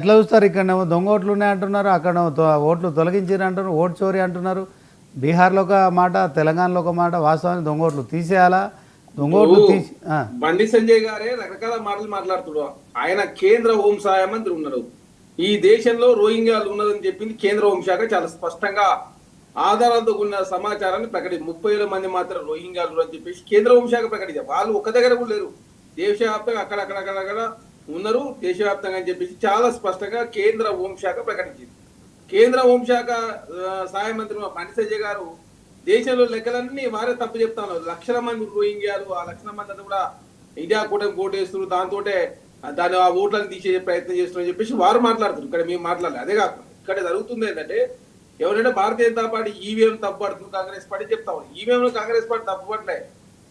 ఎట్లా చూస్తారు? ఇక్కడనేమో దొంగ ఓట్లు ఉన్నాయి అంటున్నారు అక్కడ ఓట్లు తొలగించారు అంటున్నారు ఓటు చోరీ అంటున్నారు. బీహార్లో ఒక మాట తెలంగాణలో ఒక మాట వాస్తవానికి దొంగ ఓట్లు తీసేయాలా? దొంగ ఓట్లు తీసి బండి సంజయ్ గారే రకరకాల మాటలు మాట్లాడుతున్నాడు ఆయన కేంద్ర హోం సహాయ మంత్రి ఉన్నారు. ఈ దేశంలో రోహింగ్యాలు ఉన్నదని చెప్పింది కేంద్ర హోంశాఖ చాలా స్పష్టంగా ఆధారాలతో ఉన్న సమాచారాన్ని ప్రకటి ముప్పై వేల మంది మాత్రం రోహింగ్యాలు అని చెప్పేసి కేంద్ర హోంశాఖ ప్రకటించారు వాళ్ళు ఒక దగ్గర కూడా లేరు. దేశవ్యాప్తంగా అక్కడక్కడక్కడక్కడ ఉన్నారు దేశవ్యాప్తంగా అని చెప్పేసి చాలా స్పష్టంగా కేంద్ర హోంశాఖ ప్రకటించింది. కేంద్ర హోంశాఖ సహాయ మంత్రి బండి సంజయ్ గారు దేశంలో లెక్కలన్నీ వారే తప్పు చెప్తాను. లక్షల మంది రోహింగ్యాలు ఆ లక్షల మంది అంతా కూడా ఇండియా కూటమి ఓటేస్తున్నారు దాంతో దాని ఆ ఓట్లను తీసే ప్రయత్నం చేస్తున్నారు అని చెప్పేసి వారు మాట్లాడుతున్నారు. ఇక్కడ మేము మాట్లాడలేదు. అదే కాకుండా ఇక్కడ జరుగుతుంది ఏంటంటే ఎవరైనా భారతీయ జనతా పార్టీ ఈవీఎం తప్పుపడుతుంది కాంగ్రెస్ పార్టీ చెప్తా ఉంది. ఈవీఎం కాంగ్రెస్ పార్టీ తప్పుపడలే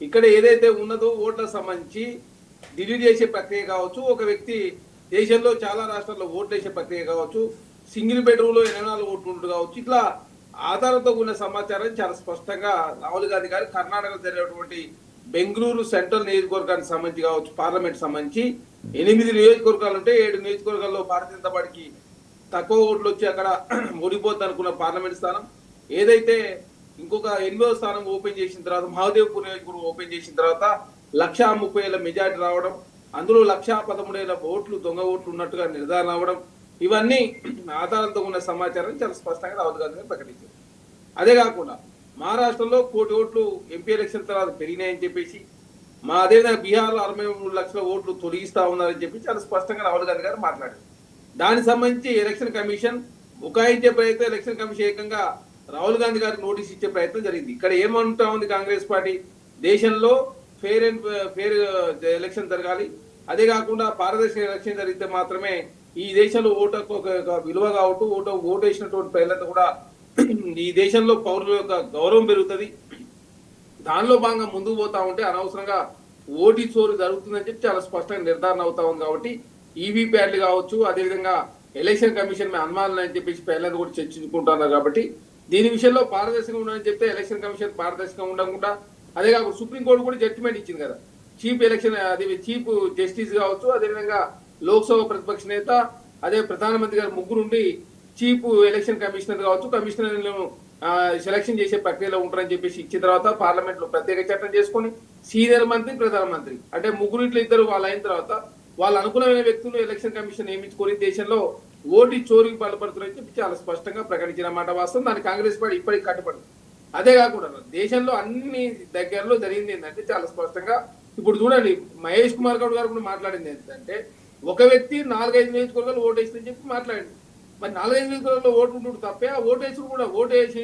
ఇక్కడ ఏదైతే ఉన్నదో ఓట్లకు సంబంధించి డిలీట్ చేసే ప్రక్రియ కావచ్చు ఒక వ్యక్తి దేశంలో చాలా రాష్ట్రాల్లో ఓట్లు వేసే ప్రక్రియ కావచ్చు సింగిల్ బెడ్రూమ్లో ఎనభై నాలుగు ఓట్లు ఉంటుంది కావచ్చు ఇట్లా ఆధారంతో ఉన్న సమాచారం చాలా స్పష్టంగా రాహుల్ గాంధీ గారు కర్ణాటకలో జరిగినటువంటి బెంగళూరు సెంట్రల్ నియోజకవర్గానికి సంబంధించి కావచ్చు పార్లమెంట్ సంబంధించి ఎనిమిది నియోజకవర్గాలు ఉంటే ఏడు నియోజకవర్గాల్లో భారతీయ జనతా పార్టీకి తక్కువ ఓట్లు వచ్చి అక్కడ ఓడిపోద్ది అనుకున్న పార్లమెంట్ స్థానం. ఏదైతే ఇంకొక ఎనిమిదో స్థానం ఓపెన్ చేసిన తర్వాత మహాదేవ్పూర్ నియోజకవర్గం ఓపెన్ చేసిన తర్వాత లక్షా ముప్పై వేల మెజార్టీ రావడం అందులో లక్షా పదమూడు వేల ఓట్లు దొంగ ఓట్లు ఉన్నట్టుగా నిర్ధారణ అవ్వడం ఇవన్నీ ఆధారంతో ఉన్న సమాచారం చాలా స్పష్టంగా రాహుల్ గాంధీ గారు ప్రకటించారు. అదే కాకుండా మహారాష్ట్రలో కోటి ఓట్లు ఎంపీ ఎలక్షన్ తర్వాత పెరిగినాయని చెప్పేసి మా అదేవిధంగా బీహార్లో అరవై మూడు లక్షల ఓట్లు తొలగిస్తా ఉన్నారని చెప్పి చాలా స్పష్టంగా రాహుల్ గాంధీ గారు మాట్లాడారు. దానికి సంబంధించి ఎలక్షన్ కమిషన్ ఉకాయించే ప్రయత్నం ఎలక్షన్ కమిషన్ ఏకంగా రాహుల్ గాంధీ గారికి నోటీస్ ఇచ్చే ప్రయత్నం జరిగింది. ఇక్కడ ఏమంటా ఉంది కాంగ్రెస్ పార్టీ? దేశంలో ఫెయిర్ అండ్ ఫెయిర్ ఎలక్షన్ జరగాలి. అదే కాకుండా పారదర్శక ఎలక్షన్ జరిగితే మాత్రమే ఈ దేశంలో ఓటుకు ఒక విలువ కావట్టు ఓటు ఓటు వేసినటువంటి ప్రజలంతా కూడా ఈ దేశంలో పౌరుల యొక్క గౌరవం పెరుగుతుంది. దానిలో భాగంగా ముందుకు పోతా ఉంటే అనవసరంగా ఓటి చోరు జరుగుతుందని చెప్పి చాలా స్పష్టంగా నిర్ధారణ అవుతా ఉంది కాబట్టి ఈవీ ప్యాడ్లు కావచ్చు అదేవిధంగా ఎలక్షన్ కమిషన్ మీద అనుమానాలు అని చెప్పేసి పేర్లను కూడా చర్చించుకుంటున్నారు కాబట్టి దీని విషయంలో పారదర్శకంగా ఉండాలని చెప్తే ఎలక్షన్ కమిషన్ పారదర్శకంగా ఉండకుండా అదే కాకుండా సుప్రీంకోర్టు కూడా జడ్జిమెంట్ ఇచ్చింది కదా. చీఫ్ ఎలక్షన్ అదే చీఫ్ జస్టిస్ కావచ్చు అదేవిధంగా లోక్సభ ప్రతిపక్ష నేత అదే ప్రధానమంత్రి గారు ముగ్గురుండి చీఫ్ ఎలక్షన్ కమిషనర్ కావచ్చు కమిషనర్లను సెలక్షన్ చేసే ప్రక్రియలో ఉంటారని చెప్పేసి ఇచ్చిన తర్వాత పార్లమెంట్లో ప్రత్యేక చట్టం చేసుకొని సీనియర్ మంత్రి ప్రధానమంత్రి అంటే ముగ్గురు ఇంట్లో ఇద్దరు వాళ్ళు అయిన తర్వాత వాళ్ళ అనుకూలమైన వ్యక్తులు ఎలక్షన్ కమిషన్ నియమించుకొని దేశంలో ఓటు చోరీకి పాల్పడుతున్నారని చెప్పి చాలా స్పష్టంగా ప్రకటించిన మాట వాస్తవం. దాని కాంగ్రెస్ పార్టీ ఇప్పటికి కట్టుబడి అదే కాకుండా దేశంలో అన్ని దగ్గరలో జరిగింది ఏంటంటే చాలా స్పష్టంగా ఇప్పుడు చూడండి మహేష్ కుమార్ గౌడ్ గారు కూడా మాట్లాడింది ఏంటంటే ఒక వ్యక్తి నాలుగైదు నియోజకవర్గాలు ఓటు వేసిందని చెప్పి మాట్లాడింది. మరి నాలుగైదు నియోజకవర్గాల్లో ఓటు ఉండు తప్పే ఆ ఓటు వేసుడు కూడా ఓటు వేసి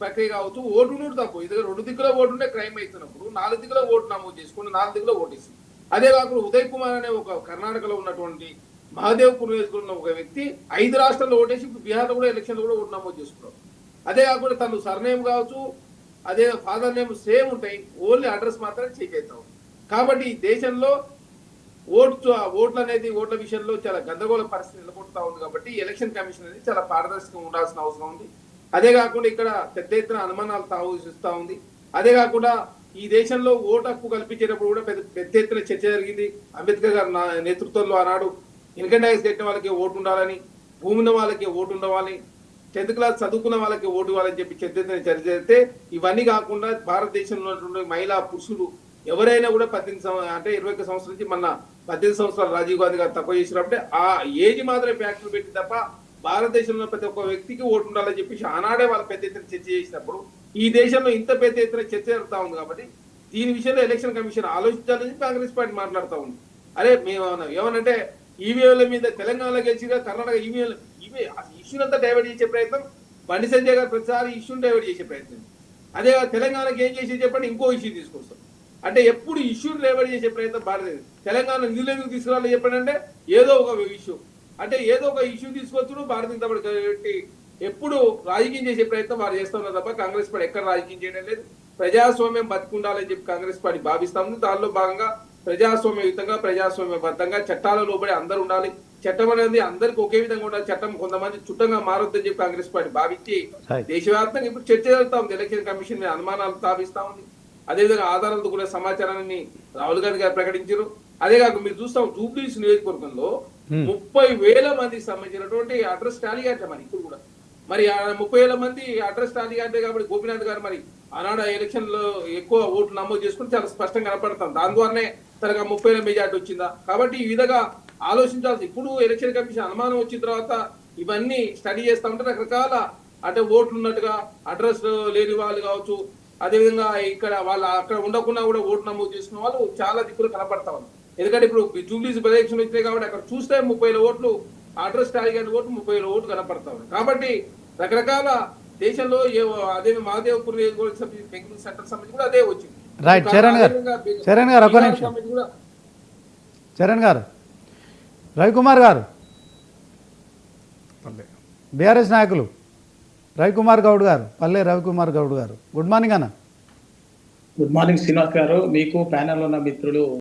ప్రక్రియ కావచ్చు ఓటు ఉండు తప్పు. ఇది రెండు దిక్కులో ఓటు ఉంటే క్రైమ్ అవుతున్నప్పుడు నాలుగు దిక్కులో ఓటు నమోదు చేసుకుని నాలుగు దిక్కులో ఓటు వేసింది అదే కాకుండా ఉదయ్ కుమార్ అనే ఒక కర్ణాటకలో ఉన్నటువంటి మహాదేవ్పూర్ నియోజకవర్గంలో ఒక వ్యక్తి ఐదు రాష్ట్రాల్లో ఓటేసి ఇప్పుడు బీహార్లో కూడా ఎలక్షన్లో కూడా ఓటు నమోదు చేసుకున్నారు అదే కాకుండా తను సర్నేమ్ కావచ్చు అదే ఫాదర్ నేమ్ సేమ్ ఉంటాయి. ఓన్లీ అడ్రస్ మాత్రం చేంజ్ అవుతాం కాబట్టి దేశంలో ఓటు ఓట్లు అనేది ఓట్ల విషయంలో చాలా గందరగోళ పరిస్థితి నిలబడుతూ ఉంది కాబట్టి ఎలక్షన్ కమిషన్ అనేది చాలా పారదర్శకంగా ఉండాల్సిన అవసరం ఉంది. అదే కాకుండా ఇక్కడ పెద్ద ఎత్తున అనుమానాలు తావుసిస్తూ ఉంది. అదే కాకుండా ఈ దేశంలో ఓటు హక్కు కల్పించేటప్పుడు కూడా పెద్ద పెద్ద ఎత్తున చర్చ జరిగింది. అంబేద్కర్ గారి నా- నేతృత్వంలో ఆనాడు ఇన్కమ్ ట్యాక్స్ కట్టిన వాళ్ళకి ఓటు ఉండాలని భూమి ఉన్న వాళ్ళకి ఓటు ఉండవాలి టెన్త్ క్లాస్ చదువుకున్న వాళ్ళకి ఓటు ఇవ్వాలని చెప్పి చర్చ చర్చ జరిగితే ఇవన్నీ కాకుండా భారతదేశంలో ఉన్నటువంటి మహిళా పురుషులు ఎవరైనా కూడా పద్దెనిమిది సంవత్సరం అంటే ఇరవై ఒక్క సంవత్సరం నుంచి మన పద్దెనిమిది సంవత్సరాలు రాజీవ్ గాంధీ గారు తక్కువ చేసినప్పుడే ఆ ఏజ్ మాత్రమే ఫ్యాక్టర్ పెట్టి తప్ప భారతదేశంలో ప్రతి ఒక్క వ్యక్తికి ఓటు ఉండాలని చెప్పేసి ఆనాడే వాళ్ళు పెద్ద ఎత్తున చర్చ చేసినప్పుడు ఈ దేశంలో ఇంత పెద్ద ఎత్తున చర్చ జరుగుతూ ఉంది కాబట్టి దీని విషయంలో ఎలక్షన్ కమిషన్ ఆలోచించాలని కాంగ్రెస్ పార్టీ మాట్లాడుతూ ఉంది. అరే మేము ఏమన్నా- ఏమనంటే ఈవీఎంల మీద తెలంగాణలో గెలిచిగా కర్ణాటక ఈవీఎం ఈవీ ఇష్యూనంతా డైవర్ట్ చేసే ప్రయత్నం బండి సంజయ్ గారు ప్రతిసారి ఇష్యూని డైవర్ట్ చేసే ప్రయత్నం. అదే తెలంగాణకి ఏం చేసి చెప్పండి ఇంకో ఇష్యూ తీసుకొస్తాం. అంటే ఎప్పుడు ఇష్యూని డైవర్ట్ చేసే ప్రయత్నం భారతదేశం తెలంగాణ నిధులు ఎందుకు తీసుకురావాలి చెప్పండి అంటే ఏదో ఒక ఇష్యూ అంటే ఏదో ఒక ఇష్యూ తీసుకొచ్చుడు భారతీయ జనతా పార్టీ ఎప్పుడు రాజకీయం చేసే ప్రయత్నం వారు చేస్తున్నారు తప్ప కాంగ్రెస్ పార్టీ ఎక్కడ రాజకీయం చేయడం లేదు. ప్రజాస్వామ్యం బతికుండాలని చెప్పి కాంగ్రెస్ పార్టీ భావిస్తాము దానిలో భాగంగా ప్రజాస్వామ్యయుతంగా ప్రజాస్వామ్యబద్ధంగా చట్టాల లోబడి అందరూ ఉండాలి. చట్టం అనేది అందరికి ఒకే విధంగా ఉండాలి. చట్టం కొంతమంది చుట్టంగా మారొద్దని చెప్పి కాంగ్రెస్ పార్టీ భావించి. దేశవ్యాప్తంగా ఇప్పుడు చర్చ జరుగుతా ఉంది. ఎలక్షన్ కమిషన్ మీద అనుమానాలు తావిస్తా ఉంది. అదేవిధంగా ఆధారాలతో కూడా సమాచారాన్ని రాహుల్ గాంధీ గారు ప్రకటించారు. అదే కాక మీరు చూస్తాం జూబ్లీస్ నియోజకవర్గంలో. ముప్పై వేల మందికి సంబంధించినటువంటి అడ్రస్ టాలీ అంటే మరి ఇప్పుడు కూడా. మరి ఆ ముప్పై వేల మంది అడ్రస్ టాలీ అంటే కాబట్టి గోపీనాథ్ గారు మరి ఆనాడు ఎలక్షన్లో ఎక్కువ ఓట్లు నమోదు చేసుకుని చాలా స్పష్టంగా కనపడతాం. దాని ద్వారానే సరిగా ముప్పై వేల మెజార్టీ వచ్చిందా? కాబట్టి ఈ విధంగా ఆలోచించాల్సి ఇప్పుడు ఎలక్షన్ కమిషన్ అనుమానం వచ్చిన తర్వాత ఇవన్నీ స్టడీ చేస్తా ఉంటే రకరకాల అంటే ఓట్లు ఉన్నట్టుగా అడ్రస్ లేని వాళ్ళు కావచ్చు అదేవిధంగా ఇక్కడ వాళ్ళ అక్కడ ఉండకుండా కూడా ఓటు నమోదు చేసిన వాళ్ళు చాలా దిక్కులు కనపడతా ఉన్నారు. ఎందుకంటే ఇప్పుడు జూబ్లీస్ ప్రదేశం వచ్చినాయి కాబట్టి అక్కడ చూస్తే ముప్పై ఓట్లు అడ్రస్ టాలీ కానీ ఓట్లు ముప్పై ఓట్లు కనపడతా ఉన్నాయి కాబట్టి రకరకాల దేశంలో ఏ అదే మహాదేవ్పూర్ నియోజకవర్గం బెంగళూరు సెంటర్ సంబంధించి కూడా అదే వచ్చింది. రైట్ చరణ్ గారు. చరణ్ గారు ఒక్క బీహార్ నిమిషం. చరణ్ గారు. రవికుమార్ గారు. బీఆర్ఎస్ నాయకులు. రవికుమార్ గౌడ్ గారు. పల్లె రవికుమార్ గౌడ్ గారు. గుడ్ మార్నింగ్ అన్న. Good morning Srinivas garu. మీకు ప్యానెల్ ఉన్న మిత్రులు